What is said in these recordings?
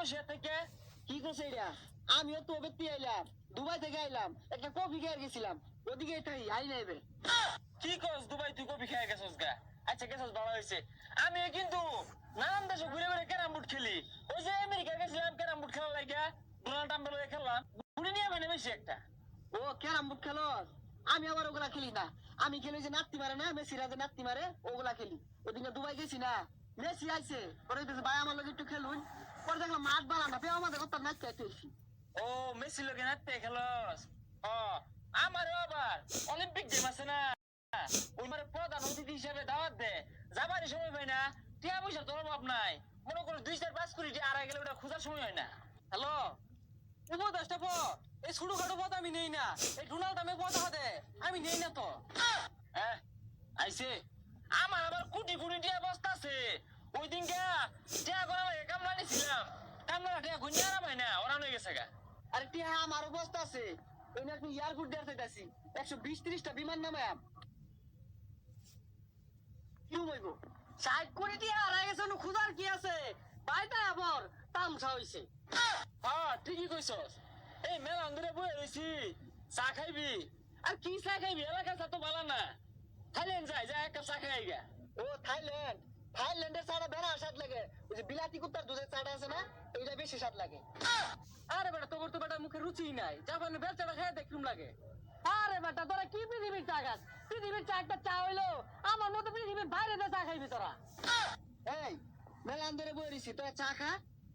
Malaysia থেকে কি করছে এটা আমিও তো ব্যক্তি আইলাম দুবাই থেকে আইলাম একটা কফি খেয়ে গেছিলাম। ওদিকে এটাই আই নাইবে কি দুবাই তুই কবি খেয়ে গেছস গা? আচ্ছা গেছস ভালো হয়েছে। আমি কিন্তু নানান দেশে ঘুরে ঘুরে ক্যারাম বোর্ড খেলি। ওই যে আমেরিকা গেছিলাম ক্যারাম খেলার লাগিয়া ডোনাল্ড ট্রাম্পের লগে খেললাম। ঘুরে নিয়ে মানে বেশি একটা। ও ক্যারাম বোর্ড খেলো? আমি আবার ওগুলা খেলি না। আমি খেলি যে নাত্তি মারে না মেসি রাজে নাত্তি মারে ওগুলা খেলি। ওদিকে দুবাই গেছি না মেসি আইছে। পরে ভাই আমার লগে একটু খেলুন। পরে মাঠ বাড়া না পেয়ে আমাদের কথা নাচ চাইতে ও মেসি লগে নাচতে খেলস? ও আমারও আবার। অলিম্পিক গেম আছে না। ওই মানে প্রধান অতিথি হিসেবে দাওয়াত দে। যাবারই সময় পাই না, টিয়া পয়সা তোর অভাব নাই। মনে করো দুই চার পাঁচ কোটি আড়াই গেলে ওটা খোঁজার সময় হয় না। হ্যালো? উপদেশটা পো, এই ছোট খাটো পথ আমি নেই না। এই ডোনাল্ড আমি পথ হাতে, আমি নেই না তো। হ্যাঁ আইছে আমার আবার কোটি কোটি টিয়া বস্তা আছে ওই দিন কে টিয়া করা কামলা গুনিয়া আরাম হয় না ওরা গেছে গা। আরে টিয়া আমার অবস্থা আছে। ওই না তুমি এয়ারপোর্ট দিয়ে চাইতাছি একশো বিশ ত্রিশটা বিমান নামায়াম কি হইব? ষাট কোটি টিয়া হারাই গেছে খুদার কি আছে? বাইটা আবার তামসা হইছে। ঠিকই কইছস। এই মেলা অন্দরে বয়ে রইছি। চা খাইবি। আর কি চা খাইবি? এলাকার চা তো ভালো না। থাইল্যান্ড যাই যা এক কাপ চা খাই গা। ও থাইল্যান্ড। থাইল্যান্ডের চাটা বেড়া লাগে। বিলাতি কুত্তার দুধের চাটা আছে না এইটা বেশি স্বাদ লাগে। আরে বেটা তোর তো বেটা মুখে রুচি নাই। জাপানে বেচাটা খেয়ে দেখলুম লাগে। আরে বেটা তোরা কি পৃথিবীর চা খাস? পৃথিবীর চা একটা চা হইল আমার মতো পৃথিবীর বাইরে দিয়ে চা খাইবি তোরা। এই মেলা আন্দরে বই রইছি তোরা চা খা।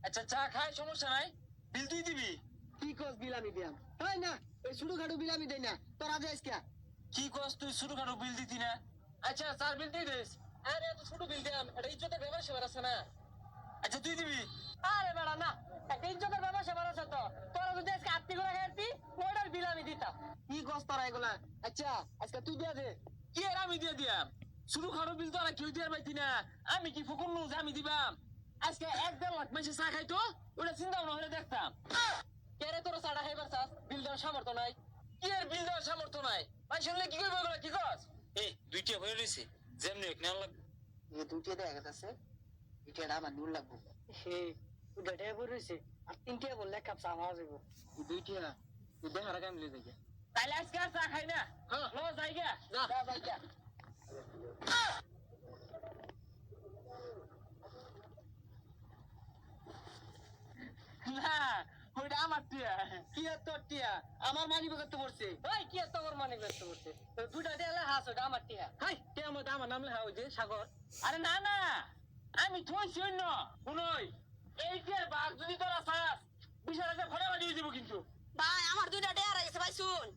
আচ্ছা চা খাই সমস্যা নাই। বিল তুই দিবি? কি কস বিলামি দিয়াম তাই না এই ছোট খাটো বিলামি দেই না তোরা যাইস কে কি কস তুই শুরু খাটো বিল দিতি না? আচ্ছা চার বিল দিয়ে দিস। আরে এত ছোট বিল দিয়াম এটা ইজ্জতের ব্যাপার সেবার আছে না আচ্ছা তুই দিবি আরে বেড়া না একটা ইজ্জতের ব্যাপার সেবার আছে তো আজকে আত্মি করে বিল আমি দিতাম। কি কস তোরা এগুলা? আচ্ছা আজকে তুই দিয়া দে। কি আর আমি দিয়ে দিয়াম? শুরু খাটো বিল তো আর কেউ দিয়ে পাইতি না। আমি কি ফুকুর নু আমি দিবাম? আজকে এক দেড় লাখ মাসে চা খাইতো ওটা চিন্তা ভাবনা করে দেখতাম। কেরে তোর চাটা খাইবার চাস? বিল দেওয়ার সামর্থ্য নাই। কি আর বিল দেওয়ার সামর্থ্য নাই? ভাই শুনলে কি করব এগুলো? কি কস এই দুইটা হয়ে রয়েছে যেমনি হোক নেওয়া লাগবে। এই দুইটা দেখা গেছে এটা আমার নুন লাগবে। দুটাই বই রয়েছে। আর তিনটে বললে এক কাপ চা খাওয়া যাব দুইটা তুই দেখা রাখা মিলে দেখে তাইলে আজকে আর চা খাই না? হ্যাঁ। লো যাই গা যা। যা যাই না ওইটা আমার টিয়া। কি তোর টিয়া? আমার মানি ব্যাগে তো পড়ছে। ওই কি এত বড় মানে ব্যস্ত করছে দুটা দিয়ে হাস ওটা আমার টিয়া। হাই টিয়া মধ্যে আমার নাম লেখা হয়েছে সাগর। আরে না না। আমি থইছি অন্য। শুনই। এই যে বাঘ যদি তোরা চাস বিশাল একটা ঘরে বানিয়ে দিব কিন্তু। ভাই আমার দুইটা ডেয়ার গেছে ভাই শুন।